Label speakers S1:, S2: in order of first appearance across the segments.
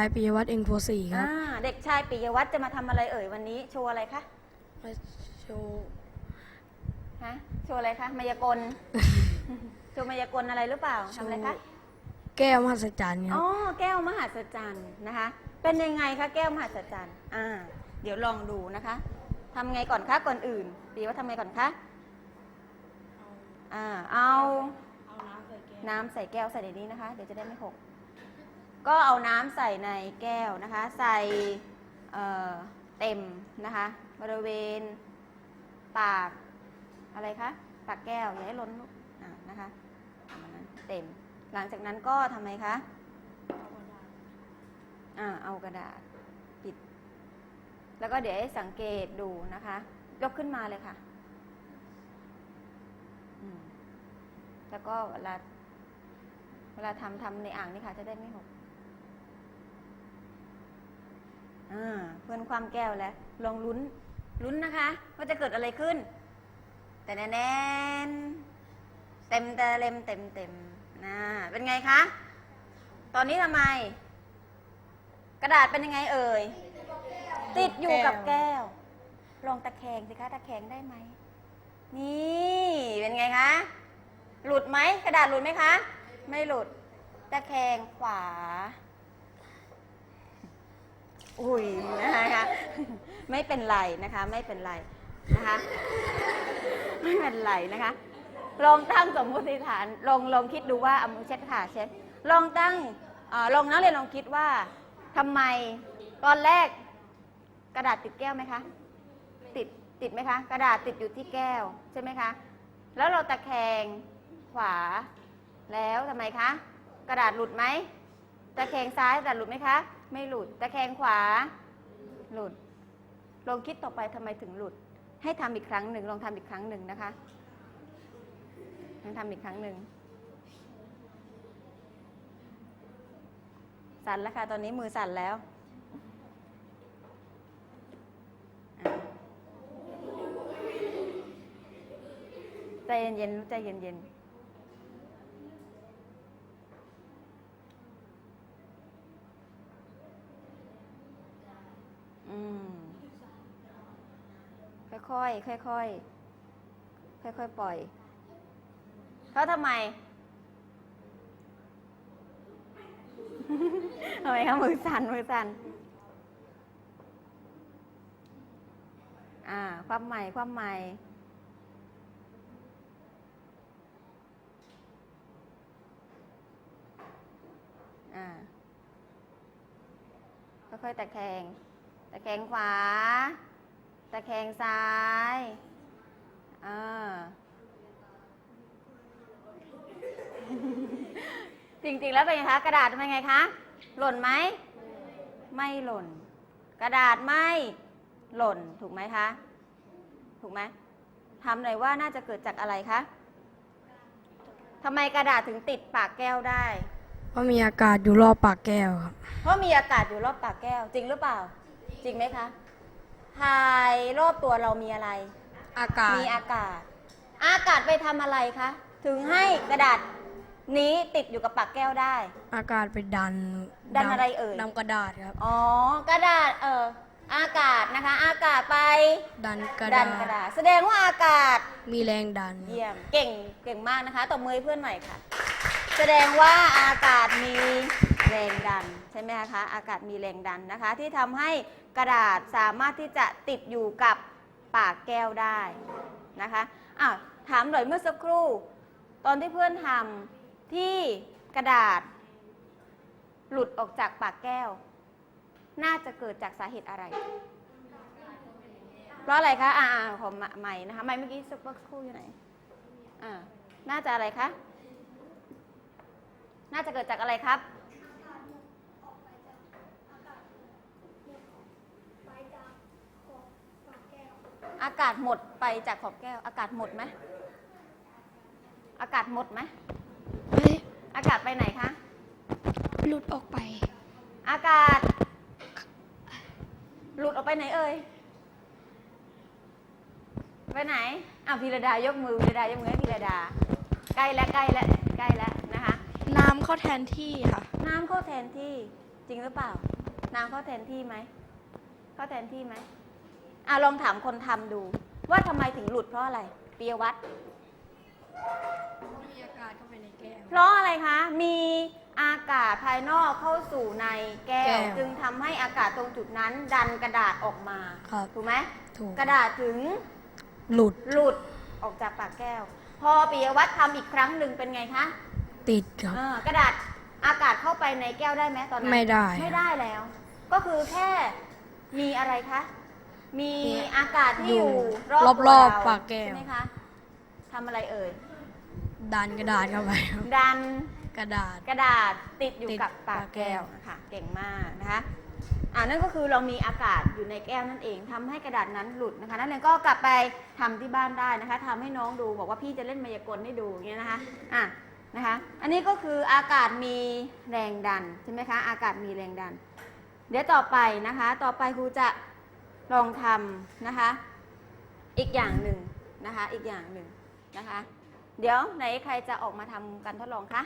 S1: ชายปิยวัฒน์เองโพสีครับ
S2: อ่าเด็กชายปิยวัฒน์จะมาทำอะไรเอ่ยวันนี้ โชว์อะไรคะ
S1: มาโชว์
S2: ฮะโชว์อะไรคะมายากล โชว์มายากลอะไรหรือเปล่าทำอะไรคะ
S1: แก้วมหัศจรรย์ครั
S2: อ๋
S1: บ
S2: อแก้วมหัศจรรย์นะคะ เป็นยังไงคะแก้วมหัศจรรย์อ่า เดี๋ยวลองดูนะคะทำไงก่อนคะก่อนอื่นปีว่าทำไงก่อนคะอ่าเอาน้ำใส่แก้วใส่ในนี้นะคะ เดี๋ยวจะได้ไม่หก ก็เอาน้ำใส่ในแก้วนะคะ ใส่เเต็มนะคะ บริเวณปากอะไรคะปากแก้วอย่าให้ล้นนะคะเต็ม หลังจากนั้นก็ทำไมคะอ่าเอากระดาษปิด แล้วก็เดี๋ยวให้สังเกตดูนะคะ ยกขึ้นมาเลยค่ะแล้วก็เวลาเวลาทำทำในอ่างนี่ค่ะ จะได้ไม่หกอ่าเพื่อนความแก้วแล้ว ลองลุ้น ลุ้นนะคะ ว่าจะเกิดอะไรขึ้น แต่แน่นเต็มแต่เล็มเต็มเต็มนะเป็นไงคะ ตอนนี้ทำไม กระดาษเป็นยังไงเอ่ย ติดอยู่กับแก้ว ลองตะแคงสิคะ ตะแคงได้ไหม นี่เป็นไงคะ หลุดไหม กระดาษหลุดไหมคะ ไม่หลุด ตะแคงขวา อุ้ยนะคะไม่เป็นไรนะคะไม่เป็นไรนะคะไม่เป็นไรนะคะลองตั้งสมมติฐานลองลองคิดดูว่าเอามือเช็ดค่ะเช็ดลองตั้งอลองนักเรียนลองคิดว่าทำไมตอนแรกกระดาษติดแก้วไหมคะติดติดไหมคะ กระดาษติดอยู่ที่แก้วใช่ไหมคะ แล้วเราตะแคงขวา แล้วทำไมคะ กระดาษหลุดไหมตะแคงซ้ายกระดาษหลุดไหมคะ ไม่หลุด ตะแคงขวา หลุด ลองคิดต่อไปทำไมถึงหลุด ให้ทำอีกครั้งหนึ่ง ลองทำอีกครั้งหนึ่งนะคะ ลองทำอีกครั้งหนึ่ง สั่นแล้วค่ะ ตอนนี้มือสั่นแล้วใจเย็นๆใจเย็นๆ อยๆ ค่อยๆ ค่อยๆ ปล่อย เขาทำไม ทำไมคะมือสั่นมือสั่นอ่า ความใหม่ ความใหม่ อ่า ค่อยๆ ตะแคง ตะแคงขวา ตะแคงซ้ายอ่าจริงๆแล้วเป็นไงคะ กระดาษเป็นไงคะ หล่นไหม ไม่หล่น กระดาษไม่หล่นถูกไหมคะ ถูกไหมทำหน่อยว่าน่าจะเกิดจากอะไรคะทำไมกระดาษถึงติดปากแก้วได้
S1: เพราะมีอากาศอยู่รอบปากแก้วครับ
S2: เพราะมีอากาศอยู่รอบปากแก้ว จริงหรือเปล่า จริงไหมคะ ภายรอบตัวเรามีอะไร
S1: อากาศ
S2: มีอากาศ อากาศไปทำอะไรคะ ถึงให้กระดาษนี้ติดอยู่กับปากแก้วได้
S1: อากาศไปดัน
S2: ดันอะไรเอ่ย
S1: ดันกระดาษครับ
S2: อ๋อ กระดาษเอออากาศนะคะ อากาศไป
S1: ดันกระ
S2: ดั
S1: ดาน
S2: กระ
S1: ษ
S2: ดาษ แสดงว่าอากาศ
S1: มีแรงดัน
S2: เยี่ยม เก่ง เก่งมากนะคะตบมือให้เพื่อนใหม่ค่ะ แสดงว่าอากาศมีแรงดัน ใช่ไหมคะ อากาศมีแรงดันนะคะ ที่ทำให้ กระดาษสามารถที่จะติดอยู่กับปากแก้วได้นะคะอะถามหน่อยเมื่อสักครู่ ตอนที่เพื่อนทำที่กระดาษ หลุดออกจากปากแก้ว น่าจะเกิดจากสาเหตุอะไร เพราะอะไรคะอ่าๆผมใหม่นะคะใหม่เมื่อกี้สักครู่อยู่ไหนอ่าน่าจะอะไรคะน่าจะเกิดจากอะไรครับ อากาศหมดไปจากขอบแก้ว อากาศหมดไหมอากาศหมดไหมอากาศไปไหนคะ
S1: หลุดออกไป
S2: อากาศ หลุดออกไปไหนเอ่ยไปไหนอ้าวพีระดายกมือพีระดายกมือให้พีระดา ใกล้แล้วใกล้แล้วใกล้แล้วนะคะ
S3: น้ำเข้าแทนที่ค่ะ
S2: น้ำเข้าแทนที่จจริงหรือเปล่า น้ำเข้าแทนที่ไหมเข้าแทนที่ไหม อะลองถามคนทำดู ว่าทำไมถึงหลุดเพราะอะไรปียวัตร
S1: มีอากาศเข้าไปในแก้ว
S2: เพราะอะไรคะ มีอากาศภายนอกเข้าสู่ในแก้
S1: แก้
S2: ว
S1: ว
S2: จึงทำให้อากาศตรงจุดนั้น ดันกระดาษออกมา
S1: ครับ
S2: ถูกไหม
S1: ถูก
S2: กระดาษถึง
S1: หลุด
S2: หลุดออกจากปากแก้ว พอปิยวัตรทำอีกครั้งหนึ่งเป็นไงคะ
S1: ติดครับ
S2: เออกระดาษอากาศเข้าไปในแก้วได้ไหมตอนนั้น
S1: ไม่ได้
S2: ไม่ได้แล้ว ก็คือแค่มีอะไรคะ มีอากาศที่อยู่รอบ
S1: รอบๆ
S2: ตัวเร
S1: ปากแก้ว
S2: ใช่ไหมคะทำอะไรเอ่ย
S1: ดันกระดาษเข้าไปครับ
S2: ดัน
S1: กระดาษ
S2: กระดาษติดอยู่
S1: ติด
S2: กับปาก
S1: ปากแก้
S2: แก้ว
S1: ว
S2: ค่ะเก่งมากนะคะอ่านั่นก็คือเรามีอากาศอยู่ในแก้วนั่นเองทำให้กระดาษนั้นหลุดนะคะนักเรียนก็กลับไปทำที่บ้านได้นะคะทำให้น้องดูบอกว่าพี่จะเล่นมายากลให้ดูอย่างเงี้ยนะคะอะนะคะอันนี้ก็คืออากาศมีแรงดันใช่ไหมคะอากาศมีแรงดัน เดี๋ยวต่อไปนะคะ ต่อไปครูจะ ลองทำนะคะ อีกอย่างหนึ่งนะคะ อีกอย่างหนึ่งนะคะ เดี๋ยวไหนใครจะออกมาทำการทดลองคะ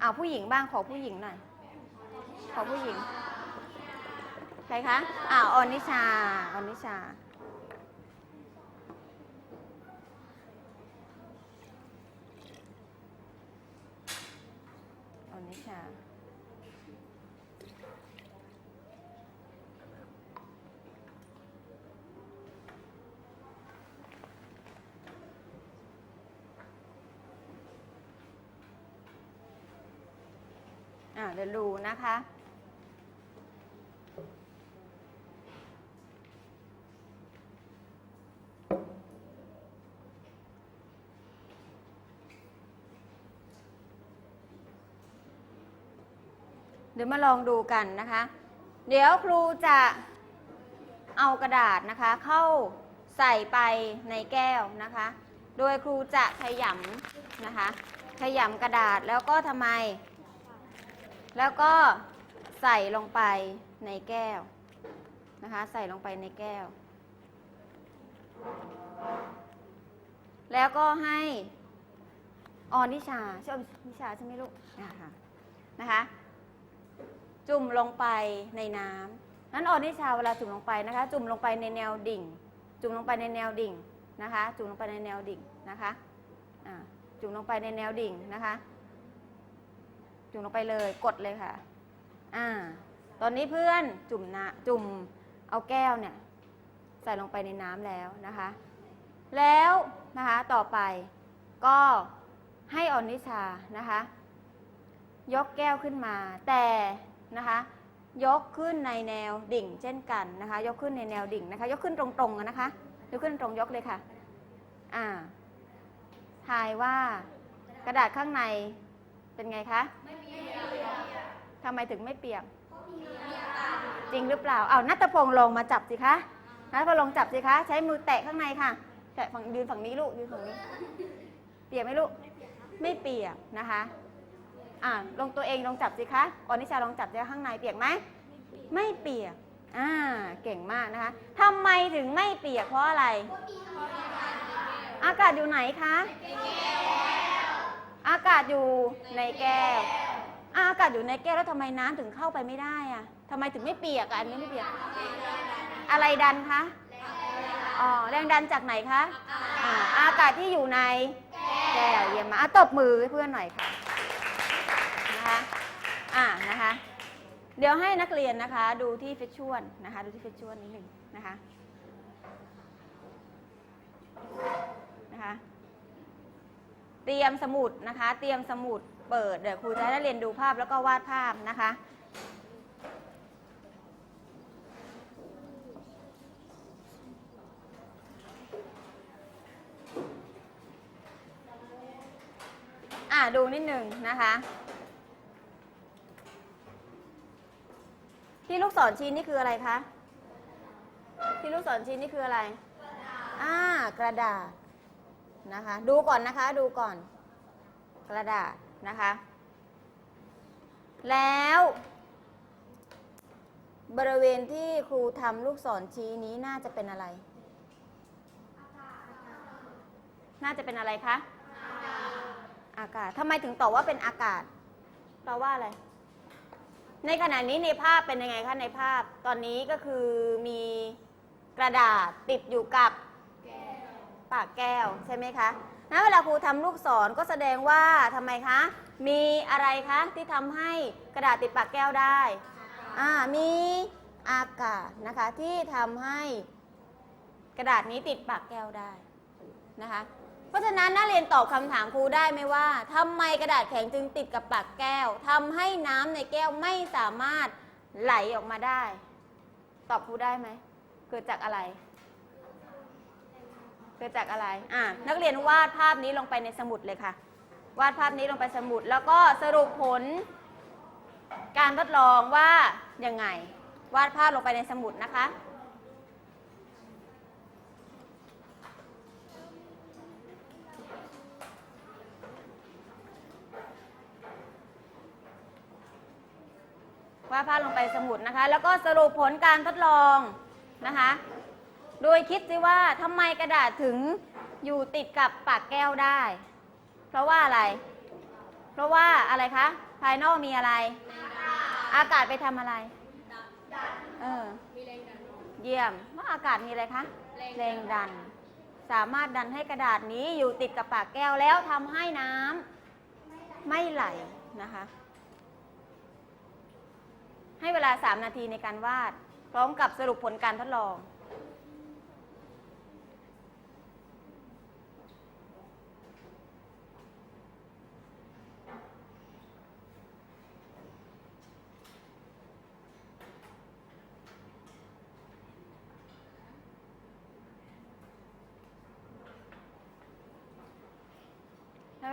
S2: เอาผู้หญิงบ้างขอผู้หญิงหน่อย ขอผู้หญิง ใครคะอ้าวออนิชาออนิชาออนิชา เดี๋ยวดูนะคะ เดี๋ยวมาลองดูกันนะคะ เดี๋ยวครูจะเอากระดาษนะคะ เข้าใส่ไปในแก้วนะคะ โดยครูจะขยำนะคะ ขยำกระดาษแล้วก็ทำไม แล้วก็ใส่ลงไปในแก้วนะคะ ใส่ลงไปในแก้ว แล้วก็ให้ออนิชาใช่ออนิชาใช่ไหมลูกนะคะนะคะ จุ่มลงไปในน้ำนั้นออนิชาเวลาจุ่มลงไปนะคะ จุ่มลงไปในแนวดิ่ง จุ่มลงไปในแนวดิ่งนะคะ จุ่มลงไปในแนวดิ่งนะคะจุ่มลงไปในแนวดิ่งนะคะ จุ่มลงไปเลยกดเลยค่ะ อ่า ตอนนี้เพื่อนจุ่มนะจุ่มเอาแก้วเนี่ย ใส่ลงไปในน้ำแล้วนะคะ แล้วนะคะต่อไปก็ให้ออนนิชานะคะ ยกแก้วขึ้นมา แต่นะคะ ยกขึ้นในแนวดิ่ง เช่นกันนะคะ ยกขึ้นในแนวดิ่งนะคะ ยกขึ้นตรงๆนะคะ ยกขึ้นตรงยกเลยค่ะ อ่าทายว่ากระดาษข้างในเป็นไงคะ ทำไมถึงไม่เปียก จริงหรือเปล่า เอานัตพงษ์ลงมาจับสิคะนัตพงษ์ลงจับสิคะ ใช้มือแตะข้างในค่ะ แตะฝั่งยืนฝั่งนี้ลูกยืนฝั่งนี้ เปียกไหมลูก ไม่เปียกนะคะ อ่าลงตัวเองลองจับสิคะออนิชาลองจับสิคะข้างในเปียกไหม ไม่เปียก อ่า เก่งมากนะคะทำไมถึงไม่เปียกเพราะอะไร อากาศอยู่ไหนคะ อากาศอยู่ในแก้ว อะอากาศอยู่ในแก้วแล้วทำไมน้ำถึงเข้าไปไม่ได้อะทำไมถึงไม่เปียกอะอันนี้ไม่เปียก อะไรดันคะอ๋อแรงดันจากไหนคะอ่าอากาศที่อยู่ในแก้วเยี่ยมมากอะตบมือให้เพื่อนหน่อยค่ะนะคะอ่านะคะ เดี๋ยวให้นักเรียนนะคะ ดูที่ฟิชชวลนะคะ ดูที่ฟิชชวลนิดหนึ่งนะคะนะคะ เตรียมสมุดนะคะ เตรียมสมุด เปิดเดี๋ยวครูจะให้นักเรียนดูภาพแล้วก็วาดภาพนะคะ อ่าดูนิดหนึ่งนะคะ ที่ลูกศรชี้นี่คืออะไรคะ ที่ลูกศรชี้นี่คืออะไร อ่ากระดาษนะคะ ดูก่อนนะคะ ดูก่อน กระดาษ นะคะ แล้วบริเวณที่ครูทำลูกศรชี้นี้น่าจะเป็นอะไร น่าจะเป็นอะไรคะ อากาศทำไมถึงตอบว่าเป็นอากาศแปลว่าอะไร ในขณะนี้ในภาพเป็นยังไงคะในภาพ ตอนนี้ก็คือมีกระดาษติดอยู่กับปากแก้วใช่ไหมคะ นะเวลาครูทำลูกศรก็แสดงว่าทำไมคะ มีอะไรคะที่ทำให้กระดาษติดปากแก้วได้อ่ามีอากาศนะคะที่ทำให้กระดาษนี้ติดปากแก้วได้นะคะ เพราะฉะนั้นนักเรียนตอบคำถามครูได้ไหมว่าทำไมกระดาษแข็งจึงติดกับปากแก้วทำให้น้ำในแก้วไม่สามารถไหลออกมาได้ ตอบครูได้ไหมเกิดจากอะไร เกิดจากอะไรอ่านักเรียนวาดภาพนี้ลงไปในสมุดเลยค่ะ วาดภาพนี้ลงไปสมุด แล้วก็สรุปผล การทดลองว่ายังไง วาดภาพลงไปในสมุดนะคะวาดภาพลงไปสมุดนะคะ แล้วก็สรุปผลการทดลองนะคะ โดยคิดสิว่าทำไมกระดาษถึงอยู่ติดกับปากแก้วได้ เพราะว่าอะไร เพราะว่าอะไรคะ ภายนอกมีอะไร อากาศไปทำอะไรเออเยี่ยมว่าอากาศมีอะไรคะแรงดัน สามารถดันให้กระดาษนี้อยู่ติดกับปากแก้วแล้วทำให้น้ำไม่ไหลนะคะ ให้เวลา 3 นาทีในการวาด พร้อมกับสรุปผลการทดลอง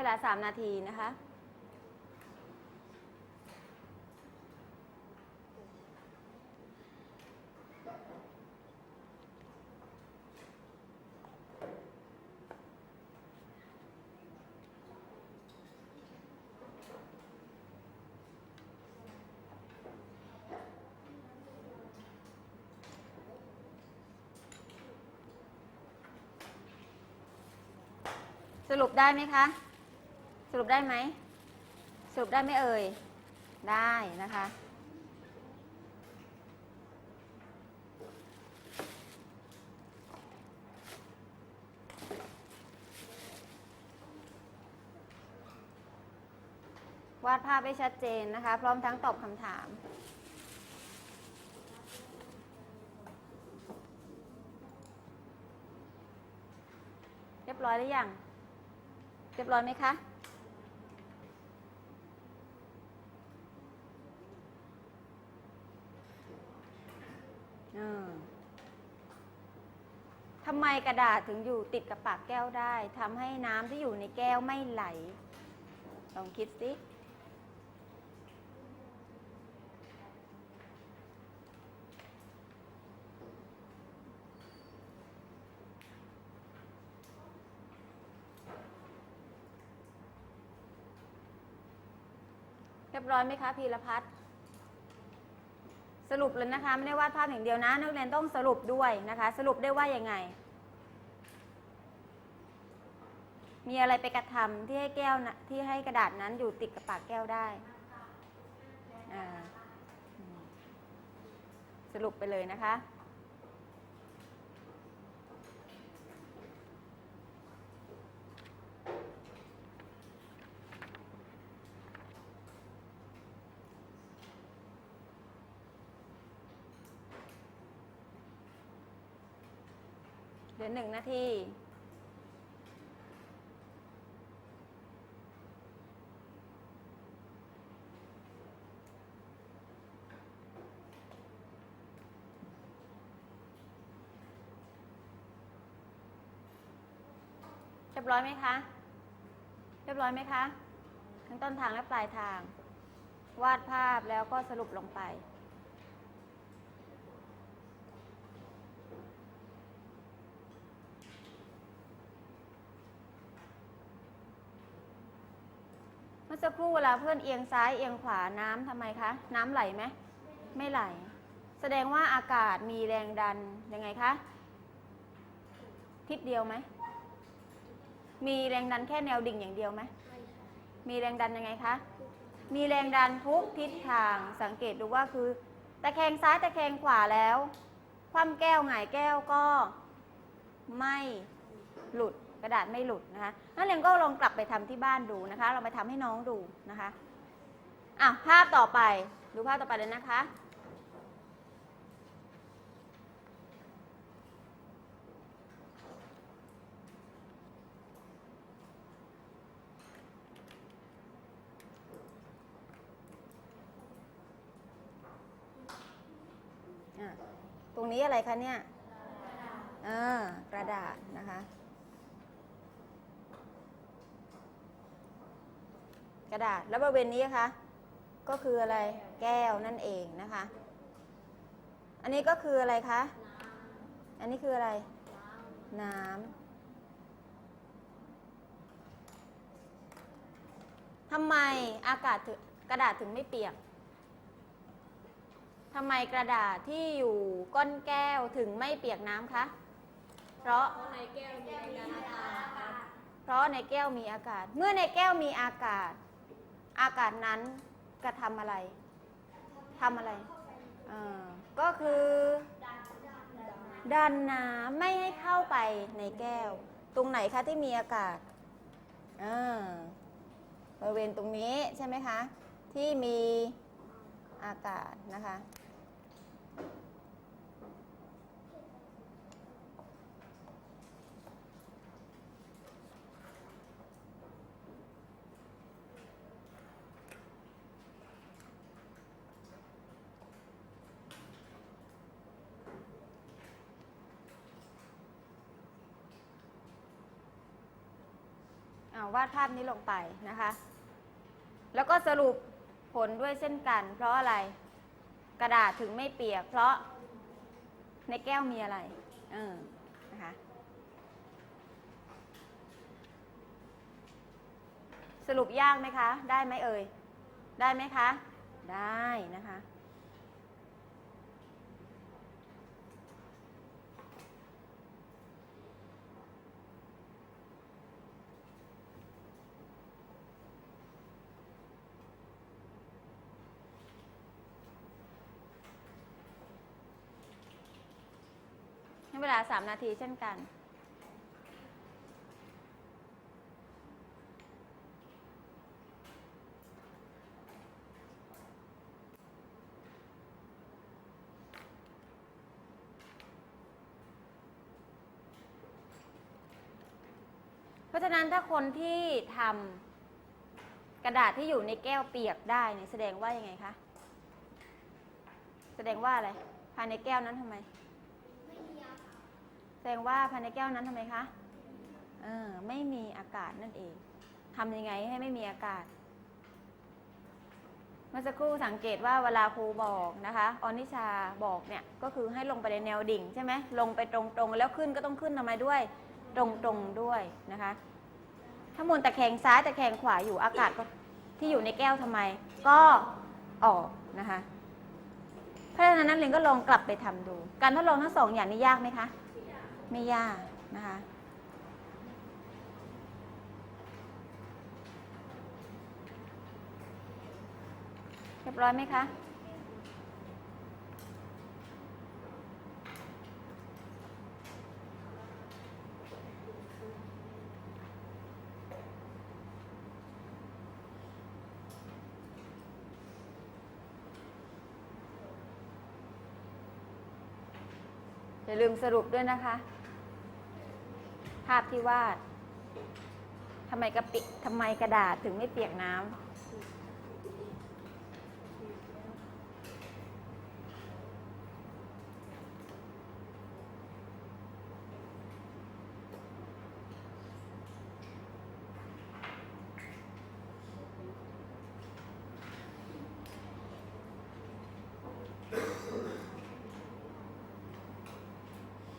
S2: เวลา 3 นาทีนะคะ สรุปได้ไหมคะ รุปได้ไหมสรุปได้ไหมเอ่ย ได้นะคะ วาดภาพให้ชัดเจนนะคะ พร้อมทั้งตอบคำถามเรียบร้อยหรือยัง เรียบร้อยไหมคะ เออทำไม กระดาษถึงอยู่ติดกับปากแก้วได้ทำให้น้ำที่อยู่ในแก้วไม่ไหล ลองคิดสิเรียบร้อยไหมคะพีรพัฒน์สรุปเลยนะคะ ไม่ได้วาดภาพอย่างเดียวนะ นักเรียนต้องสรุปด้วยนะคะ สรุปได้ว่ายังไง มีอะไรไปกระทำที่ให้แก้วนะที่ให้กระดาษนั้นอยู่ติดกับปากแก้วได้สรุปไปเลยนะคะเหลือหนึ่งนาที รียบร้อยไหมคะ เรียบร้อยไหมคะ ทั้งต้นทางและปลายทาง วาดภาพแล้วก็สรุปลงไป เมื่อสักครู่เวลาเพื่อนเอียงซ้ายเอียงขวาน้ำทำไมคะ น้ำไหลไหม ไม่ไหล แสดงว่าอากาศมีแรงดันยังไงคะ ทิศเดียวไหม มีแรงดันแค่แนวดิ่งอย่างเดียวไหมมีแรงดันยังไงคะ มีแรงดันทุกทิศทางสังเกตดูว่าคือตะแคงซ้ายตะแคงขวาแล้ว คว่ำแก้วหงายแก้วก็ไม่หลุดกระดาษไม่หลุดนะคะนักเรียนก็ลองกลับไปทำที่บ้านดูนะคะ เราไปทำให้น้องดูนะคะอะภาพต่อไปดูภาพต่อไปเลยนะคะ อะต รงนี้อะไรคะเนี่ยกระดาษนะคะ กระดาษแล้วบริเวณนี้คะก็คืออะไรแก้วนั่นเองนะคะ อันนี้ก็คืออะไรคะอันนี้คืออะไร น้ำทำไมอากาศถึงกระดาษถึงไม่เปียก ทำไมกระดาษที่อยู่ก้นแก้วถึงไม่เปียกน้ำคะ เพราะ
S1: ในแก้วมีอากาศ
S2: เพราะในแก้วมีอากาศ เมื่อในแก้วมีอากาศ อากาศนั้นกระทำอะไรทำอะไรเออก็คือดันน้ำไม่ให้เข้าไปในแก้ว ตรงไหนคะที่มีอากาศอ่าบริเวณตรงนี้ใช่ไหมคะ ที่มีอากาศนะคะ อ่าวาดภาพนี้ลงไปนะคะ แล้วก็สรุปผลด้วยเช่นกัน เพราะอะไรกระดาษถึงไม่เปียก เพราะในแก้วมีอะไรเออนะคะสรุปยากไหมคะ ได้ไหมเอ่ย ได้ไหมคะ ได้นะคะ เวลา 3 นาทีเช่นกัน เพราะฉะนั้นถ้าคนที่ทำกระดาษที่อยู่ในแก้วเปียกได้เนี่ยแสดงว่ายังไงคะ แสดงว่าอะไรภายในแก้วนั้นทำไม แสดงว่าภายในแก้วนั้นทำไมคะเออไม่มีอากาศนั่นเองทำยังไงให้ไม่มีอากาศ เมื่อสักครู่สังเกตว่าเวลาครูบอกนะคะออนิชาบอกเนี่ยก็คือให้ลงไปในแนวดิ่งใช่ไหมลงไปตรงๆ แล้วขึ้นก็ต้องขึ้นทำไมด้วย ตรงๆด้วยนะคะ ถ้ามูลตะแคงซ้ายตะแคงขวาอยู่อากาศก็ที่อยู่ในแก้วทำไม ก็ออกนะคะเพราะฉะนั้นนักเรียนก็ลองกลับไปทำดู การทดลองทั้งสองอย่างนี้ยากไหมคะ ไม่ยากนะคะเรียบร้อยไหมคะ อย่าลืมสรุปด้วยนะคะาพที่วาดทำไมกระปิทำไมกระดาษถึงไม่เปียกน้ำ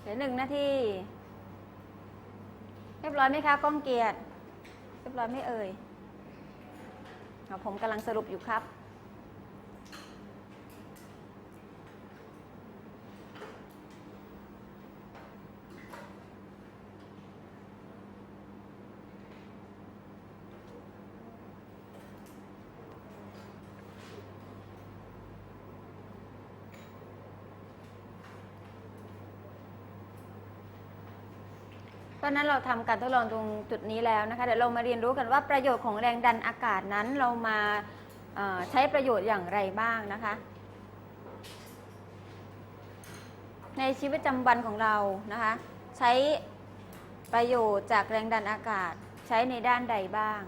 S2: เหลือหนึ่งนาที รียบร้อยไหมคะก้องเกียรติเรียบร้อยไม่เอ่ยผมกำลังสรุปอยู่ครับ เพราะนั้นเราทำการทดลองตรงจุดนี้แล้วนะคะเดี๋ยวเรามาเรียนรู้กันว่าประโยชน์ของแรงดันอากาศนั้นเรามาใช้ประโยชน์อย่างไรบ้างนะคะ ในชีวิตประจำวันของเรานะคะใช้ประโยชน์จากแรงดันอากาศใช้ในด้านใดบ้าง